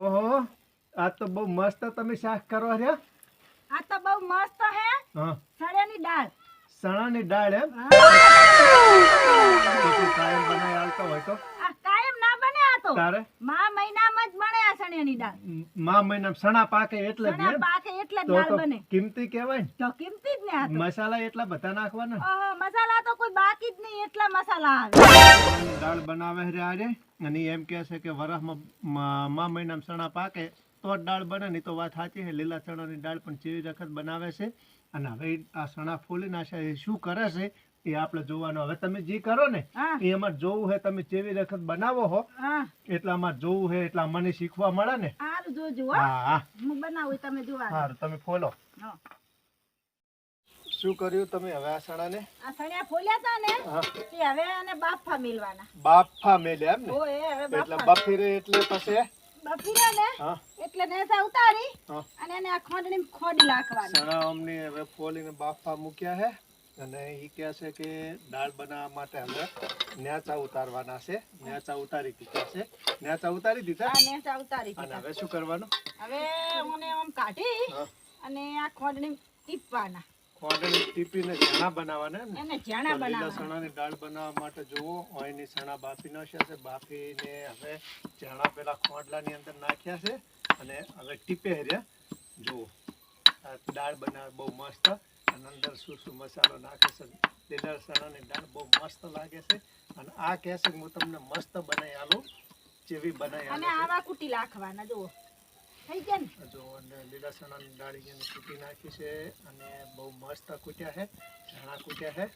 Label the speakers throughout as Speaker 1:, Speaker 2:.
Speaker 1: ઓહો આ તો બહુ મસ્ત તમે શાક કરો રે
Speaker 2: આ તો બહુ મસ્ત હે.
Speaker 1: હા.
Speaker 2: સળિયાની દાળ.
Speaker 1: સણાની દાળ એમ? કાયમ બનાય હાલતો હોય તો.
Speaker 2: આ કાયમ ના બને આ તો.
Speaker 1: તારે?
Speaker 2: મા મહિનામાં જ બને આ સળિયાની દાળ.
Speaker 1: મા મહિના સણા પાકે એટલે જ
Speaker 2: સણા પાકે એટલે જ દાળ બને.
Speaker 1: કિંમતી કહેવાય
Speaker 2: તો કિંમતી જ ને આ તો.
Speaker 1: મસાલા એટલા બધા નાખવાના
Speaker 2: ઓહો, મસાલા તો કોઈ એટલા મસાલા આવે.
Speaker 1: દાળ બનાવે રે આજે. અને એમ કહે છે કે વરસમાં મા મહિનામાં ચણા પાકે તો દાળ બને નહીં તો વાત સાચી છે. લીલા ચણાની દાળ પણ ચીવી વખત બનાવે છે. અને હવે આ ચણા ફૂલી નાખે એ શું કરે છે? એ આપણે જોવાનું. હવે તમે જે કરો ને એ અમારે જોવું છે તમે ચેવી વખત બનાવો હો.
Speaker 2: હા.
Speaker 1: એટલા અમારે જોવું છે એટલા મને શીખવા મળે ને.
Speaker 2: સારું જોજો હા.
Speaker 1: હા હું.
Speaker 2: બનાવું તમે જોવા
Speaker 1: સારું તમે ફોલો.
Speaker 2: હા.
Speaker 1: શું કર્યું તમે હવે આ ચણાને
Speaker 2: આ સળિયા ફોલ્યા તા ને કે હવે આને બાફા મેલવાના.
Speaker 1: બાફા મેલ્યા એમ ને? એટલે બફીરે એટલે પછી?
Speaker 2: બફીરે ને
Speaker 1: હા.
Speaker 2: એટલે નેસા ઉતારી
Speaker 1: હા.
Speaker 2: અને એને આ ખોડણી ખોડી નાખવાની.
Speaker 1: સણા અમને હવે ફોલીને બાફા મૂક્યા છે અને એ કહે છે કે દાળ બનાવવા માટે હવે નેચા ઉતારવાના છે. નેચા ઉતારી દીધા છે. નેચા ઉતારી દીધા?
Speaker 2: નેસા ઉતારી દીધા.
Speaker 1: હવે શું કરવાનું?
Speaker 2: હવે મને આમ કાઢી અને આ ખોડણી ટીપવાના.
Speaker 1: ખોંડણી ટીપીને ચણા બનાવવાના ને?
Speaker 2: એને બનાવવાના.
Speaker 1: ચણાની દાળ બનાવવા માટે જુઓ અહીંની ચણા બાફી નાખ્યા છે. બાફીને હવે ચણા પેલા ખોડલાની અંદર નાખ્યા છે અને હવે ટીપે હર્યા જુઓ દાળ બનાવે બહુ મસ્ત અને અંદર શું શું મસાલો નાખે છે. લીલા ચણાની દાળ બહુ મસ્ત લાગે છે. અને આ કહે છે કે હું તમને મસ્ત બનાવી આલું જેવી બનાવી
Speaker 2: અને આવા કુટી નાખવાના જુઓ. થઈ ગયા ને?
Speaker 1: જો લીલા ચણાની દાળ કૂટી નાખી છે અને બહુ મસ્ત કૂટ્યા છે ચણા કૂટ્યા છે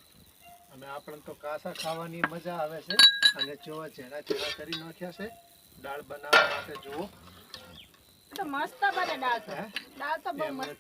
Speaker 1: અને આપણને તો કાસા ખાવાની મજા આવે છે. અને જો ઝેણા ઝેણા કરી નાખ્યા છે. દાળ બનાવવા માટે જુઓ.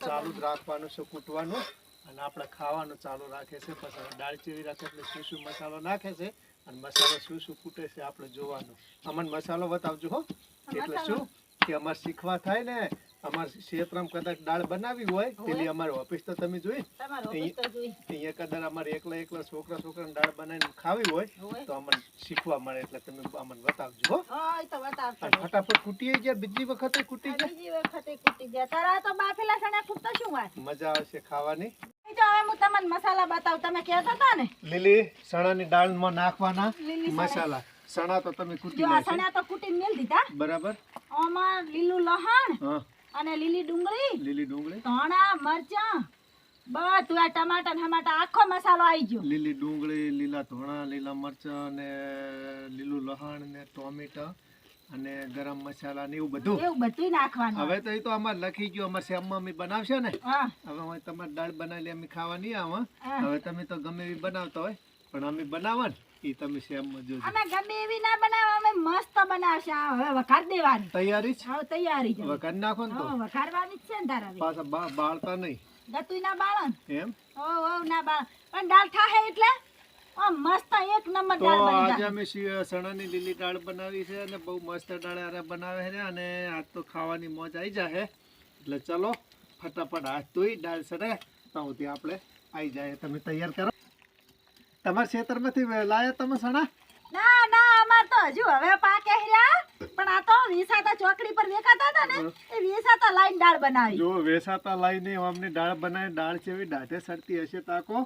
Speaker 1: ચાલુ જ રાખવાનું છે કૂટવાનું. અને આપણે ખાવાનું ચાલુ રાખે છે. પછી દાળ ચીવી રાખે એટલે શું શું મસાલો નાખે છે અને મસાલો શું શું કૂટે છે આપણે જોવાનું. અમને મસાલો બતાવજો હો. એટલે શું? કે અમારે શીખવા થાય ને અમારે ક્ષેત્રમાં કદાચ દાળ બનાવી હોય તેની અમારી ઓફિસ તો તમે જોઈ.
Speaker 2: તમારો ઓફિસ તો જોઈ.
Speaker 1: અહીંયા કદાચ અમારે એકલા એકલા છોકરા છોકરાને દાળ બનાવીને ખાવી હોય
Speaker 2: હોય.
Speaker 1: તો અમને શીખવા મળે એટલે તમે અમને બતાવજો હો.
Speaker 2: હા એ તો બતાવતો
Speaker 1: અને ફટાફટ કૂટીએ ગયા બીજી વખતે કૂટી ગયા.
Speaker 2: બીજી વખતે કૂટી ગયા. તારા તો બાફેલા સણા કૂટતો શું વાત?
Speaker 1: મજા આવશે ખાવાની.
Speaker 2: મસાલા બતાવું. તમે કહેતા હતા ને?
Speaker 1: લીલી ચણાની દાળમાં નાખવાના મસાલા. સણા તો તમે કૂટી
Speaker 2: જો સણા તો કૂટીને મેલ દીધા.
Speaker 1: બરાબર.
Speaker 2: આમાં લીલું લહણ
Speaker 1: હા.
Speaker 2: અને લીલી ડુંગળી
Speaker 1: લીલી ડુંગળી.
Speaker 2: ધોણા મરચાં બધું આ ટમાટર આખો મસાલો આવી ગયો.
Speaker 1: લીલી ડુંગળી લીલા ધોણા લીલા મરચાં ને લીલું લહણ ને ટોમેટા અને ગરમ મસાલા ને એવું બધું.
Speaker 2: એવું બધું નાખવાનું
Speaker 1: હવે તો એ તો અમાર લખી ગયું અમારે શ્યામમાં અમે બનાવશે ને? હવે તમારે દાળ બનાવી અમે ખાવા નહીં આવા. હવે તમે તો ગમે એવી બનાવતા હોય. પણ અમે બનાવવા ને એ તમે શ્યામમાં જોજો.
Speaker 2: અમે ગમે એવી ના બનાવો અમે મસ્ત બનાવશે. હવે વઘાર દેવાની.
Speaker 1: તૈયારી છે
Speaker 2: હા તૈયારી છે
Speaker 1: હવે નાખો ને તો.
Speaker 2: વઘારવાની જ છે ને તારા
Speaker 1: પાછા બાળતા નહીં.
Speaker 2: ગતુંય ના બાળન?
Speaker 1: એમ?
Speaker 2: ઓ ઓ ના બાળ પણ દાળ થાહે એટલે? આમ મસ્ત એક નંબર દાળ બની
Speaker 1: આજે અમે લીલી દાળ બનાવી છે અને બહુ મસ્ત દાળ આરે બનાવે છે અને આજ તો ખાવાની મોજ આવી જાય એટલે ચલો ફટાફટ હાથ ધોઈ દાળ સડે તો આપણે આવી જાય તમે તૈયાર કરો. તમારા ખેતરમાંથી લાયા તમે સણા?
Speaker 2: ના ના અમાર તો હજુ હવે પાકે રહ્યા પણ આ તો વેસાતા ચોકડી પર વેખાતા હતા ને એ વેસાતા લાઈન દાળ બનાવી.
Speaker 1: જો વેસાતા લાઈન એ અમને દાળ બનાવી દાળ જેવી દાઢે સરતી હશે તાકો.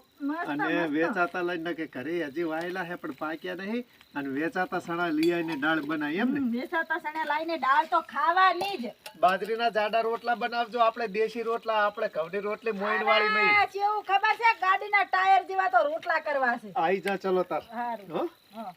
Speaker 1: અને. વેચાતા લઈને કે ઘરે હજી વાયેલા છે પણ પાક્યા નહીં. અને વેચાતા સણા લઈ આવીને દાળ બનાવી એમ ને.
Speaker 2: વેચાતા સણે લાઈને દાળ તો ખાવાની જ.
Speaker 1: બાજરીના જાડા રોટલા બનાવજો આપણે દેશી રોટલા આપણે ઘઉંની રોટલી મોઈન વાળી નહીં.
Speaker 2: કેવું ખબર છે ગાડીના ટાયર જેવા તો રોટલા કરવા છે.
Speaker 1: આઈ જા ચલો તાર. હો?
Speaker 2: હા.